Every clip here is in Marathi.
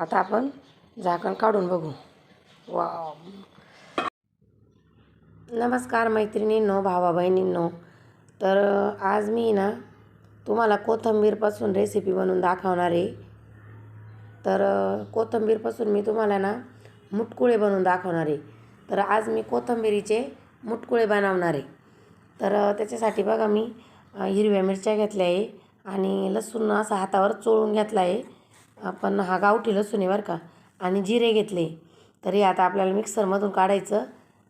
आता आपण झाकण काढून बघू. वा नमस्कार मैत्रिणींनो भावा बहिणींनो तर आज मी ना तुम्हाला कोथिंबीरपासून रेसिपी बनवून दाखवणार आहे. तर कोथंबीरपासून कोथिंबीरपासून मी तुम्हाला ना मुटकुळे बनवून दाखवणार आहे. तर आज मी कोथिंबीरीचे मुटकुळे बनवणार आहे. तर त्याच्यासाठी बघा मी हिरव्या मिरच्या घेतल्या आहे आणि लसूण असा हातावर चोळून घेतला आहे. आपण हा गावठी लसूण आहे बरं का. आणि जिरे घेतले. तर हे आता आपल्याला मिक्सरमधून काढायचं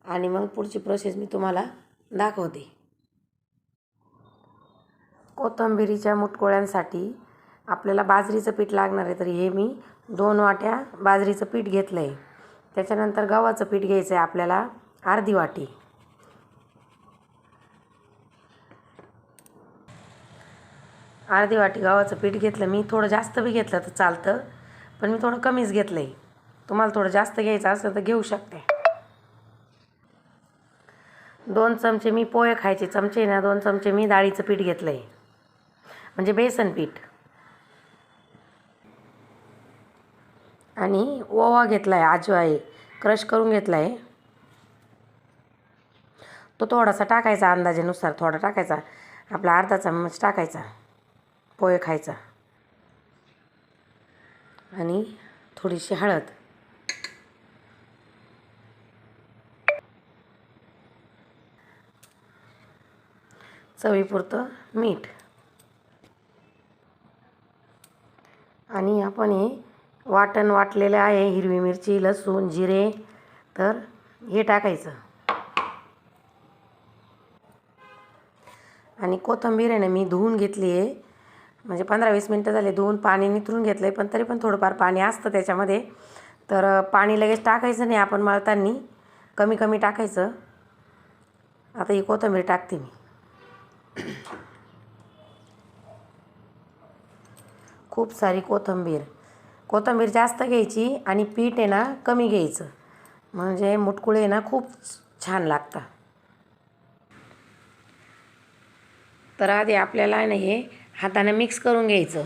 आणि मग पुढची प्रोसेस मी तुम्हाला दाखवते. कोथिंबिरीच्या मुटकोळ्यांसाठी आपल्याला बाजरीचं पीठ लागणार आहे. तर हे मी दोन वाट्या बाजरीचं पीठ घेतलं आहे त्याच्यानंतर गव्हाचं पीठ घ्यायचं आहे आपल्याला अर्धी वाटी. अर्धी वाटी गव्हाचं पीठ घेतलं मी थोडं जास्त बी घेतलं तर चालतं पण मी थोडं कमीच घेतलं आहे तुम्हाला थोडं जास्त घ्यायचं असलं तर घेऊ शकते. दोन चमचे मी पोहे खायचे चमचे ना दोन चमचे मी डाळीचं पीठ घेतलं आहे म्हणजे बेसन पीठ. आणि ओवा घेतला आहे आजवा आहे क्रश करून घेतला आहे तो थोडासा टाकायचा अंदाजेनुसार थोडा टाकायचा आपला अर्धा चम्मच टाकायचा. पोहे खायचा. आणि थोडीशी हळद. चवीपुरतं मीठ. आणि आपण हे वाटण वाटलेलं आहे हिरवी मिरची लसूण जिरे तर हे टाकायचं. आणि कोथंबीर आहे ना मी धुवून घेतली आहे. म्हणजे पंधरा वीस मिनटं झाले धुवून पाणी निथरून घेतलं आहे पण तरी पण थोडंफार पाणी असतं त्याच्यामध्ये. तर पाणी लगेच टाकायचं नाही आपण मळताना कमी कमी टाकायचं. आता ही कोथिंबीर टाकते मी. खूप सारी कोथिंबीर. कोथिंबीर जास्त घ्यायची आणि पीठ आहे ना कमी घ्यायचं. म्हणजे मुटकुळे ना खूप छान लागतात. तर आधी आपल्याला आहे ना हे हाताने मिक्स करून घ्यायचं.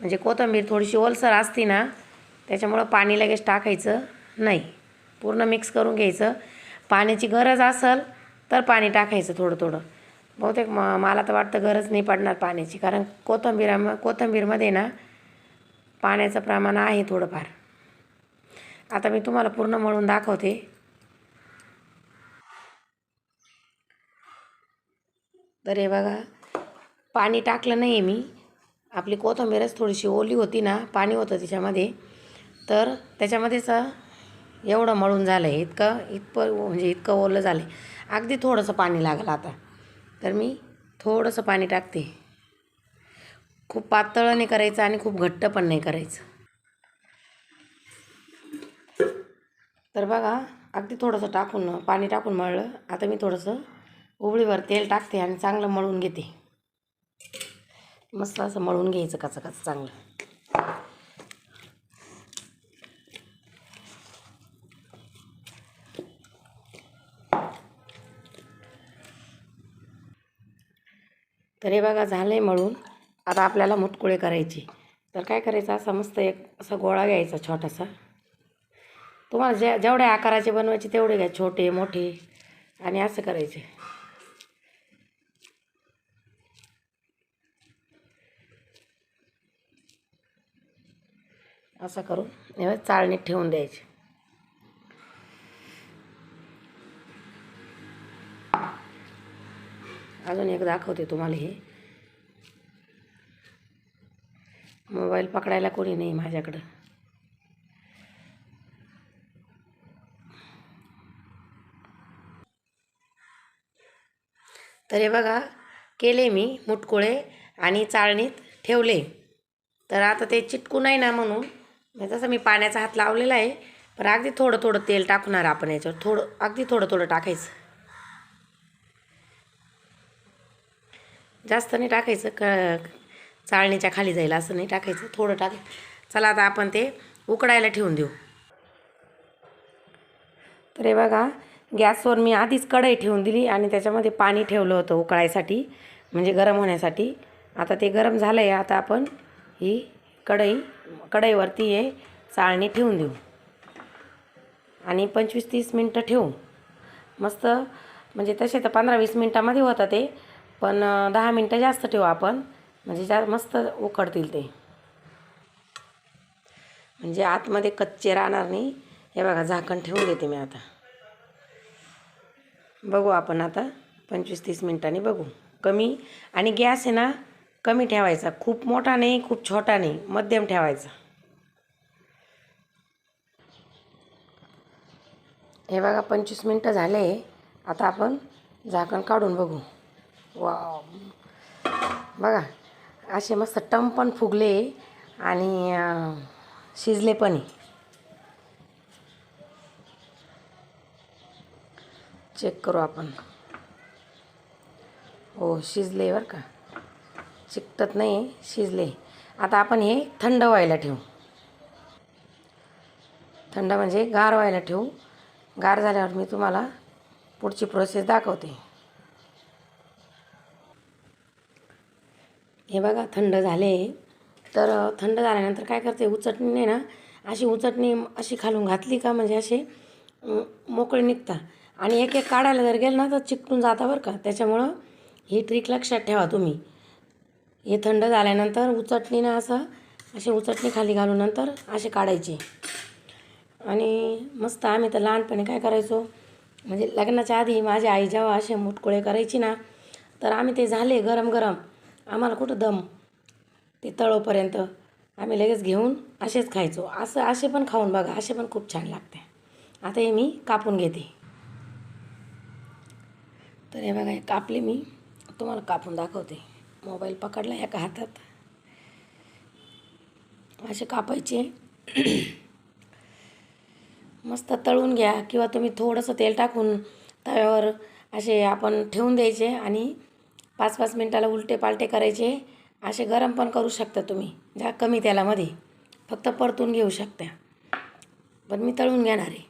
म्हणजे कोथिंबीर थोडीशी ओलसर असती ना त्याच्यामुळं पाणी लगेच टाकायचं नाही. पूर्ण मिक्स करून घ्यायचं. पाण्याची गरज असेल तर पाणी टाकायचं थोडं थोडं. बहुतेक म मला तर वाटतं गरज नाही पडणार पाण्याची. कारण कोथिंबीर कोथिंबीरमध्ये ना पाण्याचं प्रमाण आहे थोडंफार. आता मी तुम्हाला पूर्ण मळून दाखवते. तर हे बघा पाणी टाकलं नाही आहे मी. आपली कोथिंबीरच थोडीशी ओली होती ना पाणी होतं त्याच्यामध्ये तर त्याच्यामध्येच एवढं मळून झालं आहे इतकं इतकं म्हणजे इतकं ओलं झालं आहे अगदी थोडंसं पाणी लागलं आता. तर मी थोडंसं पाणी टाकते. खूप पातळ नाही करायचं आणि खूप घट्ट पण नाही करायचं. तर बघा अगदी थोडंसं टाकून पाणी टाकून मळलं. आता मी थोडंसं उबळीवर तेल टाकते आणि चांगलं मळून घेते. मस्त असं मळून घ्यायचं कसं कसं चांगलं. तर हे बघा झालं आहे मळून. आता आपल्याला मुटकुळे करायची. तर काय करायचं असा मस्त एक असा गोळा घ्यायचा छोटासा. तुम्हाला जे जेवढ्या आकाराचे बनवायचे तेवढे घ्या छोटे मोठे. आणि असं करायचे. असं करून एवढं चाळणीत ठेवून द्यायचे. अजून एक दाखवते तुम्हाला हे. मोबाईल पकडायला कोणी नाही माझ्याकडं. तर हे बघा केले मी मुटकुळे आणि चाळणीत ठेवले. तर आता ते चिटकू नाही ना म्हणून जसं तसं मी पाण्याचा हात लावलेला आहे पण अगदी थोडं थोडं तेल टाकणार आपण याच्यावर. थोडं अगदी थोडं थोडं टाकायचं. जास्त नाही टाकायचं क चाळणीच्या खाली जाईल असं नाही टाकायचं थोडं टाक. चला आता आपण ते उकडायला ठेवून देऊ. तर हे बघा गॅसवर मी आधीच कढई ठेवून दिली आणि त्याच्यामध्ये पाणी ठेवलं होतं उकळायसाठी म्हणजे गरम होण्यासाठी. आता ते गरम झालं आहे आता आपण ही कढई कढईवरती हे चाळणी ठेवून देऊ. आणि पंचवीस तीस मिनटं ठेवू. मस्त म्हणजे तसे तर पंधरा वीस मिनटामध्ये होतं ते पण दहा मिनटं जास्त ठेवू आपण. म्हणजे जा मस्त उकडतील ते. म्हणजे आतमध्ये कच्चे राहणार नाही. हे बघा झाकण ठेवून देते मी आता. बघू आपण आता पंचवीस तीस मिनटांनी बघू. कमी आणि गॅस आहे ना कमी ठेवायचा. खूप मोठा नाही खूप छोटा नाही मध्यम ठेवायचा. हे बघा पंचवीस मिनटं झाले. आता आपण झाकण काढून बघू. वा बघा असे मस्त टम पण फुगले आणि शिजले पण. चेक करू आपण. हो शिजले बरं का. चिकटत नाही शिजले. आता आपण हे थंड व्हायला ठेवू. थंड म्हणजे गार व्हायला ठेवू. गार झाल्यावर मी तुम्हाला पुढची प्रोसेस दाखवते. हे बघा थंड झाले. तर थंड झाल्यानंतर काय करते उचटणीने ना अशी उचटणी अशी खालून घातली का म्हणजे असे मोकळे निघता आणि एक एक काढायला जर गेलं ना तर चिकटून जाता बरं का. त्याच्यामुळं ही ट्रिक लक्षात ठेवा तुम्ही. हे थंड झाल्यानंतर उचटणीनं असं असे उचटणी खाली घालून नंतर असे काढायचे. आणि मस्त आम्ही तर लहानपणी काय करायचो म्हणजे लग्नाच्या आधी माझी आई जेव्हा असे मुटकुळे करायची ना तर आम्ही ते झाले गरम गरम. आम्हाला कुठं दम? ते तळोपर्यंत आम्ही लगेच घेऊन असेच खायचो. असं असे पण खाऊन बघा असे पण खूप छान लागते. आता हे मी कापून घेते. तर हे बघा हे कापले मी. तुम्हाला कापून दाखवते. मोबाईल पकडला एका हातात. असे कापायचे. मस्त तळून घ्या किंवा तुम्ही थोडंसं तेल टाकून तव्यावर असे आपण ठेवून द्यायचे आणि पाच पाच मिनटाला उलटे पालटे करायचे. असे गरम पण करू शकता तुम्ही ज्या कमी तेलामध्ये. फक्त परतून घेऊ शकता. पण मी तळून घेणार. आहे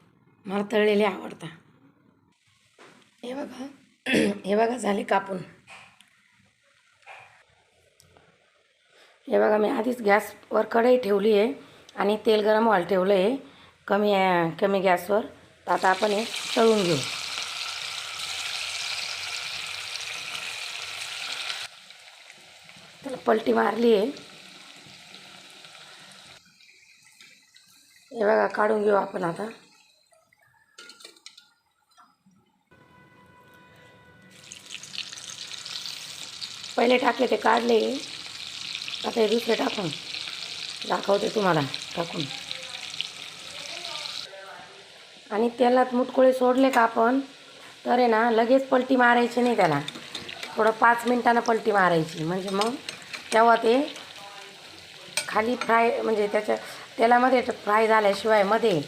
मला तळलेले आवडता. हे बघा. हे बघा झाले कापून. हे बघा मी आधीच गॅसवर कढई ठेवली आहे आणि तेल गरम व्हायला ठेवलं आहे. कमी कमी गॅसवर. तर आता आपण हे तळून घेऊ. त्याला पलटी मारली आहे. हे बघा काढून घेऊ आपण आता. पहिले टाकले ते काढले. आता हे दुसरे टाकून. दाखवते तुम्हाला टाकून. आणि तेलात मुटकुळे सोडले का आपण? तर आहे ना लगेच पलटी मारायची नाही त्याला. थोडं पाच मिनटानं पलटी मारायची. म्हणजे मग तेव्हा ते खाली फ्राय म्हणजे त्याच्या तेलामध्ये फ्राय झाल्याशिवायमध्ये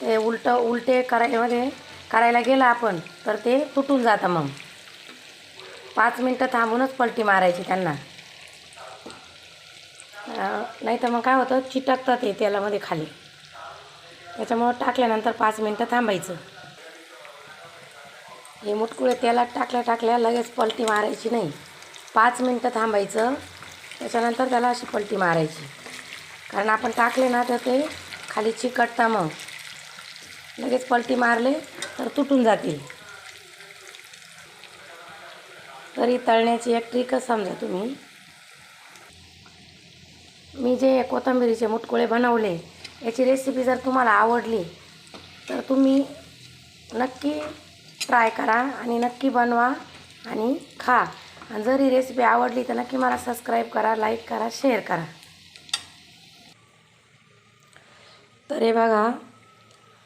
ते उलटं उलटे करायमध्ये करायला गेलं आपण तर ते तुटून जातं मग. पाच मिनटं थांबूनच पलटी मारायची त्यांना. नाही तर मग काय होतं चिटकतं ते तेलामध्ये खाली. त्याच्यामुळं टाकल्यानंतर पाच मिनटं थांबायचं. हे मुटकुळे तेलात टाकल्या टाकल्या लगेच पलटी मारायची नाही. पाच मिनटं थांबायचं त्याच्यानंतर त्याला अशी पलटी मारायची. कारण आपण टाकले ना तर ते खाली चिकटता मग. लगेच पलटी मारले तर तुटून जातील. तरी तळण्याची एक ट्रिकच समजा तुम्ही. मी जे कोथिंबिरीचे मुटकुळे बनवले याची रेसिपी जर तुम्हाला आवडली तर तुम्ही नक्की ट्राय करा आणि नक्की बनवा आणि खा. आणि जर ही रेसिपी आवडली तर नक्की मला सबस्क्राईब करा लाईक करा शेअर करा. तर हे बघा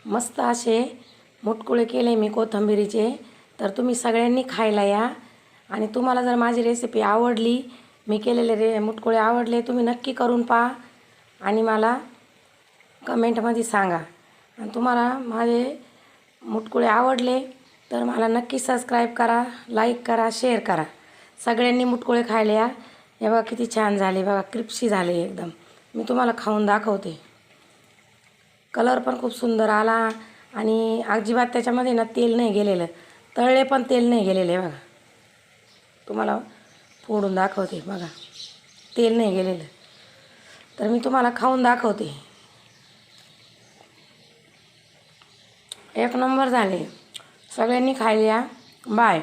मस्त असे मुटकुळे केले मी कोथिंबिरीचे. तर तुम्ही सगळ्यांनी खायला या. आणि तुम्हाला जर माझी रेसिपी आवडली मी केलेले रे मुटकुळे आवडले तुम्ही नक्की करून पहा आणि मला कमेंटमध्ये सांगा. आणि तुम्हाला माझे मुटकुळे आवडले तर मला नक्की सबस्क्राईब करा लाईक करा शेअर करा. सगळ्यांनी मुटकुळे खायला या. हे बघा किती छान झाले बघा क्रिप्सी झाले एकदम. मी तुम्हाला खाऊन दाखवते. कलर पण खूप सुंदर आला आणि अजिबात त्याच्यामध्ये ना तेल नाही गेलेलं. तळले पण तेल नाही गेलेले बघा. तुम्हाला फोडून दाखवते बघा. तेल नाही गेलेलं. तर मी तुम्हाला खाऊन दाखवते. एक नंबर झाले. सगळ्यांनी खायला बाय.